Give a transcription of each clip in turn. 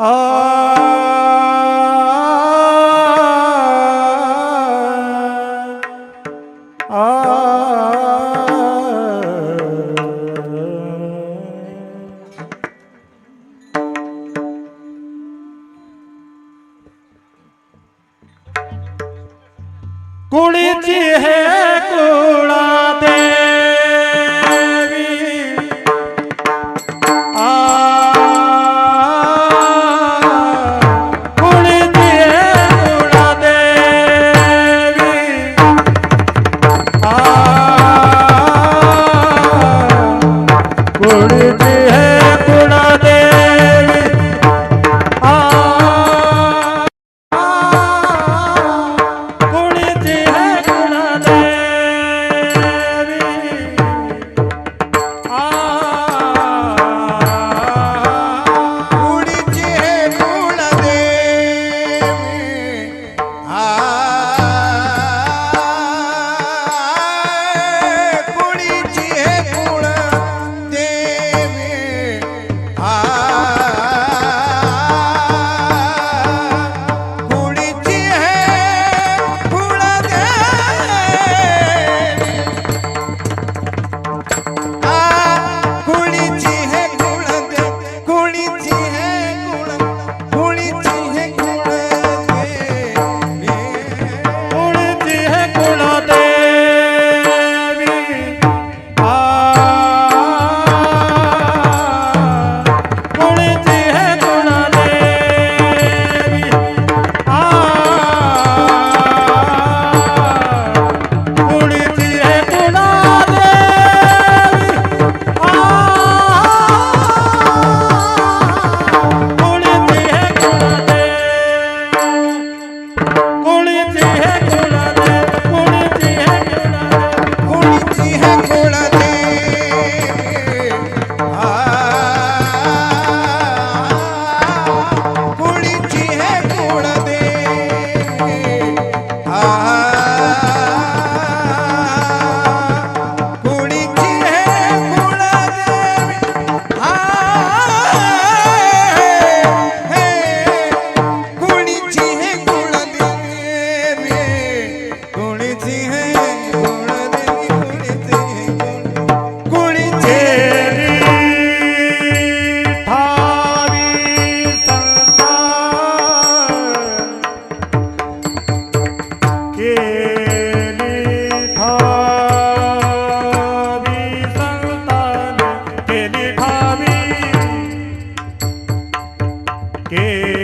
कुळीची केली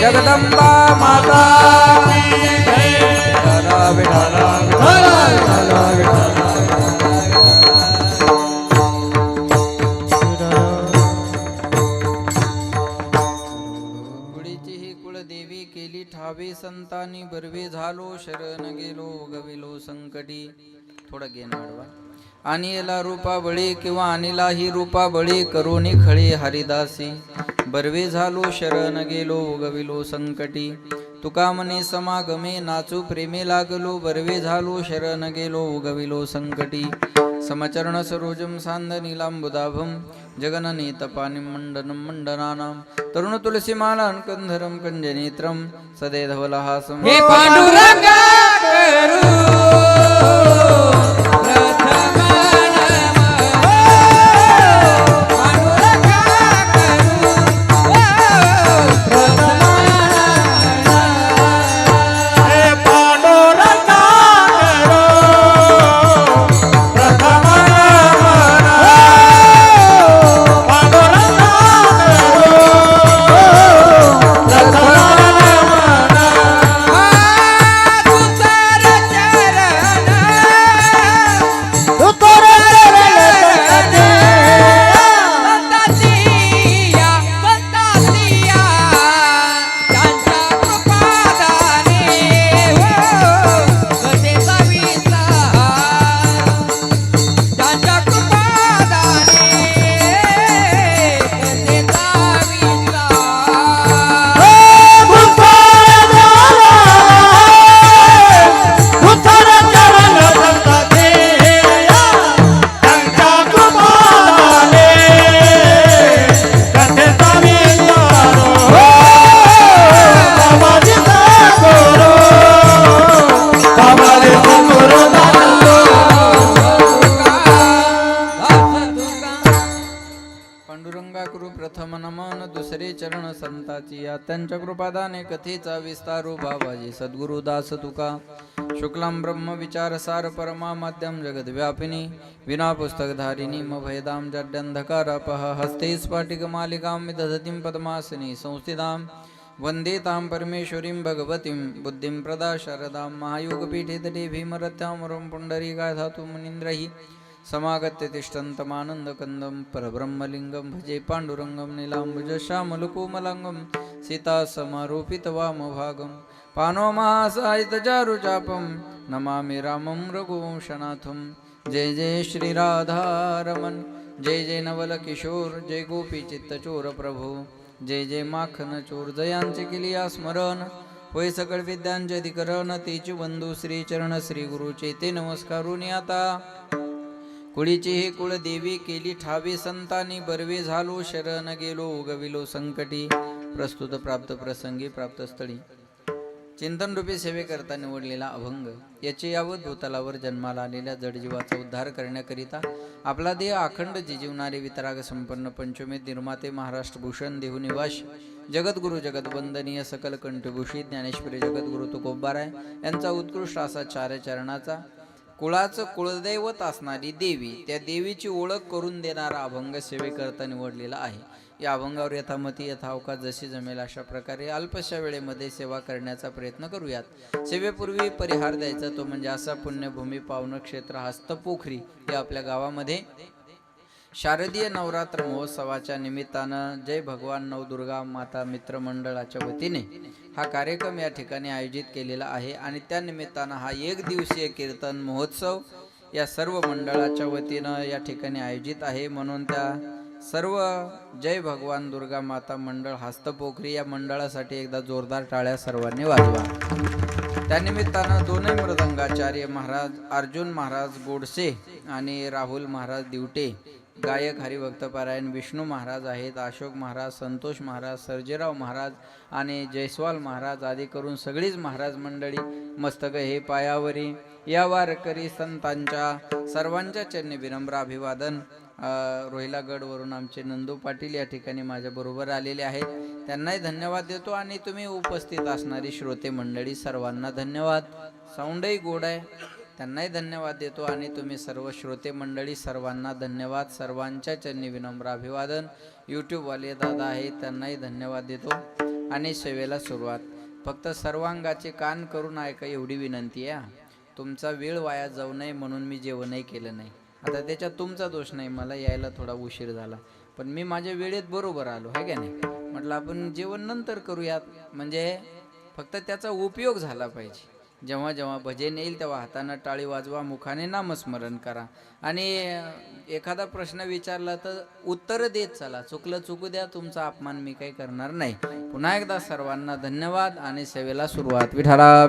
जगदंबा माता। विठाला, विठाला, विठाला, विठाला, कुळदेवी केली ठावे संतानी बरवे झालो शरण गेलो गविलो संकटी. थोडं गेन वाढवा. अनिला याला रूपा बळी किंवा अनिला ही रूपा बळी करोनी खळे हरिदासी. बरवे झालो शरण गेलो उगविलो संकटी. तुका मने समागमे नाचू प्रेमे लागलो बरवे झालो शरण गेलो उगविलो संकटी. समचरण सरोजम सांद नीलांबुदाभम जगनने तपानि मंडनं मंडनानां तरुण तुलसीमालां कंधरं सदे धवलहासम हे पांडुरंगा करू. त्यांच्या कथेचा विस्तारो हो बाबाजी. सद्गुरु दास तुका. शुक्लां ब्रह्म विचार सार परमा माध्यम जगद व्यापिनी. विना पुस्तकधारिणी मभयदां जड्यंधकारपह हस्ते स्फाटिक मालिकां विदधतीं पद्मासिनी संस्थितां. वन्दे तां परमेश्वरीं भगवतीं. बुद्धिं प्रदा शरदां महायोगपीठे तटे भीमरथ्यामरं पुण्डरीका धातु मुनीन्द्रैः समागत्य तिष्ठन्तमानन्दकन्दं परब्रह्मलिङ्गं भजे पाण्डुरङ्गं नीलाम्बुजश्यामलुकोमलाङ्गं सीतासमारोपितवामभागं पानोमासायितचारुचापं नमामि रामं रघुवंशनाथं जय जय श्रीराधारमण जय जय नवलकिशोर। जय गोपीचित्तचोर प्रभु जय जय माखन चोर जयांचे केलिया स्मरण। होय सकळ विद्यांचे अधिकरण तेची बंधू श्री चरण श्री गुरुचे ते नमस्कारून आता। कुळीची हे कुळ देवी केली ठावी। संतानी बरवे झालो। शरण गेलो उगविलो संकटी। प्रस्तुत प्राप्त प्रसंगी प्राप्त स्थळी. चिंतनरूपी सेवेकरता निवडलेला अभंग याचे यावत भूतलावर जन्माला आलेल्या जडजीवाचा उद्धार करण्याकरिता आपला देह अखंड जिजीवणारे वितराग संपन्न पंचमी निर्माते महाराष्ट्र भूषण देहुनिवास जगद्गुरु जगदवंदनीय सकल कंठभूषित ज्ञानेश्वरी जगद्गुरु तुकोबाराय यांचा उत्कृष्ट असा चारचरणाचा कुळाचं कुळदैवत असणारी देवी त्या देवीची ओळख करून देणारा अभंग सेवेकरता निवडलेला आहे. या अभंगावर यथामती यथावकाश जशी जमेल अशा प्रकारे अल्पशा वेळेमध्ये सेवा करण्याचा प्रयत्न करूयात. सेवेपूर्वी परिहार द्यायचा तो म्हणजे असा पुण्यभूमी पावन क्षेत्र हस्तपोखरी हे आपल्या गावामध्ये शारदीय नवरात्र महोत्सवाच्या निमित्तानं जय भगवान नवदुर्गा माता मित्रमंडळाच्या वतीने हा कार्यक्रम या ठिकाणी आयोजित केलेला आहे आणि त्या निमित्तानं हा एक दिवसीय कीर्तन महोत्सव या सर्व मंडळाच्या वतीनं या ठिकाणी आयोजित आहे. म्हणून त्या सर्व जय भगवान दुर्गा माता मंडळ हस्तपोखरी या मंडळासाठी एकदा जोरदार टाळ्या सर्वांनी वाजवा. त्यानिमित्तानं दोनही मृदंगाचार्य महाराज अर्जुन महाराज गोडसे आणि राहुल महाराज दिवटे गायक हरिभक्तपारायण विष्णू महाराज आहेत अशोक महाराज संतोष महाराज सर्जेराव महाराज आणि जयस्वाल महाराज आदी करून सगळीच महाराज मंडळी मस्तक हे पायावरी. या वारकरी संतांच्या सर्वांच्या चरणी विनम्र अभिवादन रोहिलागडवरून आमचे नंदू पाटील या ठिकाणी माझ्याबरोबर आलेले आहेत. त्यांनाही धन्यवाद देतो आणि तुम्ही उपस्थित असणारी श्रोते मंडळी सर्वांना धन्यवाद. साऊंडही गोड आहे. त्यांनाही धन्यवाद देतो आणि तुम्ही सर्व श्रोते मंडळी सर्वांना धन्यवाद. सर्वांच्या चरणी विनम्र अभिवादन. यूट्यूबवाले दादा आहे त्यांनाही धन्यवाद देतो. आणि सेवेला सुरुवात. फक्त सर्वांगाचे कान करून ऐका एवढी विनंती आहे तुमचा वेळ वाया जाऊ नये म्हणून मी जेवणही केलं नाही. आता त्याच्यात तुमचा दोष नाही मला यायला थोडा उशीर झाला. पण मी माझ्या वेळेत बरोबर आलो आहे का नाही? म्हटलं आपण जेवण नंतर करूयात. म्हणजे फक्त त्याचा उपयोग झाला पाहिजे. जेव्हा जेव्हा भजन येईल तेव्हा हातानं टाळी वाजवा मुखाने नामस्मरण करा. आणि एखादा प्रश्न विचारला तर उत्तर देत चला. चुकलं चुकू द्या तुमचा अपमान मी काही करणार नाही. पुन्हा एकदा सर्वांना धन्यवाद आणि सेवेला सुरुवात. विठाला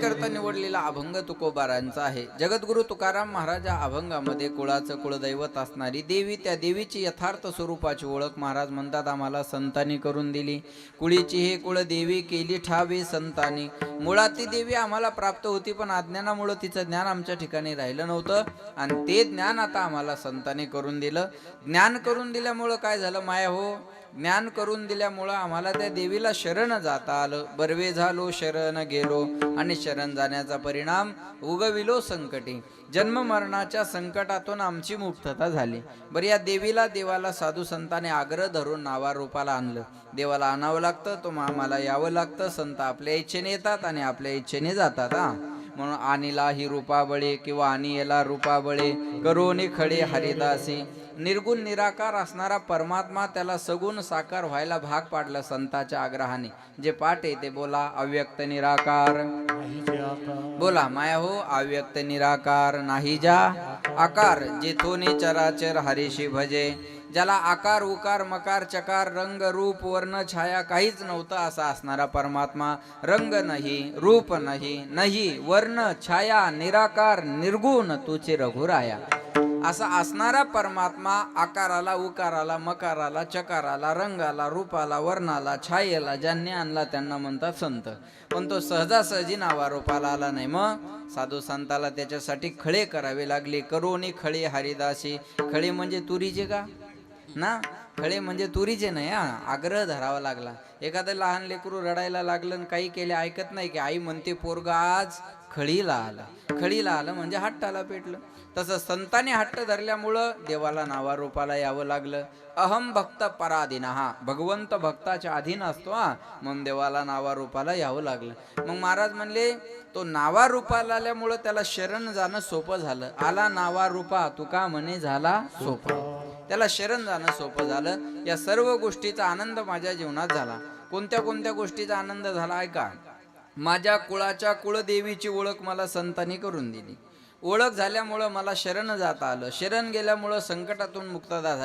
करता निवडलेला अभंग तुकोबारांचा आहे. जगद्गुरु तुकाराम महाराज अभंगामध्ये कुळाचं कुळदैवत असणारी देवी त्या देवीची यथार्थ स्वरूपाची ओळख महाराज म्हणतात आम्हाला संतांनी करून दिली. कुळीची हे कुळ देवी केली ठावे संतांनी. मुळात ती देवी आम्हाला प्राप्त होती पण अज्ञानामुळं तिचं ज्ञान आमच्या ठिकाणी राहिलं नव्हतं. आणि ते ज्ञान आता आम्हाला संतांनी करून दिलं. ज्ञान करून दिल्यामुळं काय झालं माया हो? ज्ञान करून दिल्यामुळं आम्हाला त्या देवीला शरण जाता आलं. बरवे झालो शरण गेलो आणि शरण जाण्याचा परिणाम उगविलो संकटी. जन्म मरणाच्या संकटातून आमची मुक्तता झाली. बरं या देवीला देवाला साधू संतांनी आग्रह धरून नावा रूपाला आणलं. देवाला आणावं लागतं तो आम्हाला यावं लागतं. संत आपल्या इच्छेने येतात आणि आपल्या इच्छेने जातात हा. म्हणून आणीला ही रूपाबळे किंवा आणि याला रूपाबळे करोनी खडे हरिदासी. निर्गुण निराकार असणारा परमात्मा त्याला सगुण साकार व्हायला भाग पाडला संताच्या आग्रहाने. जे पाठ आहे ते बोला अव्यक्त निराकार. बोला माया हो अव्यक्त निराकार. नाही जा आकार जेथोनी चराचर हरीशी भजे. ज्याला आकार उकार मकार चकार रंग रूप वर्ण छाया काहीच नव्हतं असा असणारा परमात्मा. रंग नाही रूप नाही नाही वर्ण छाया निराकार निर्गुण तुचे रघुराया. असा असणारा परमात्मा आकाराला उकाराला मकाराला चकाराला रंगाला रूपाला वर्णाला छायेला ज्यांनी आणला त्यांना म्हणतात संत. पण तो सहजासहजी नावा रूपाला आला नाही. मग साधू संताला त्याच्यासाठी खळे करावे लागले. करोनी खळे हरिदासी. खळे म्हणजे तुरीचे का? ना? खळे म्हणजे तुरीचे नाही हा. आग्रह धरावा लागला. एखादं लहान लेकरू रडायला लागलं आणि काही केले ऐकत नाही की आई म्हणते पोरगा आज खळीला आलं खळीला आलं म्हणजे हट्टाला पेटलं. तसं संतांनी हट्ट धरल्यामुळं देवाला नावारूपाला यावं लागलं. अहम भक्त पराधीन. हा भगवंत भक्ताच्या अधीन असतो हा. म्हणून देवाला नावारूपाला यावं लागलं. मग महाराज म्हणले तो नावारूपाला आल्यामुळं त्याला शरण जाणं सोपं झालं. आला नावारूपा तुका म्हणे झाला सोपा? त्याला शरण जाणं सोपं झालं. या सर्व गोष्टीचा आनंद माझ्या जीवनात झाला. कोणत्या कोणत्या गोष्टीचा आनंद झाला ऐका. माझ्या कुळाच्या कुळदेवीची ओळख मला संतांनी करून दिली. ओळख झाल्यामुळं मला शरण जाता आलं. शरण गेल्यामुळं संकटातून मुक्तता झाली.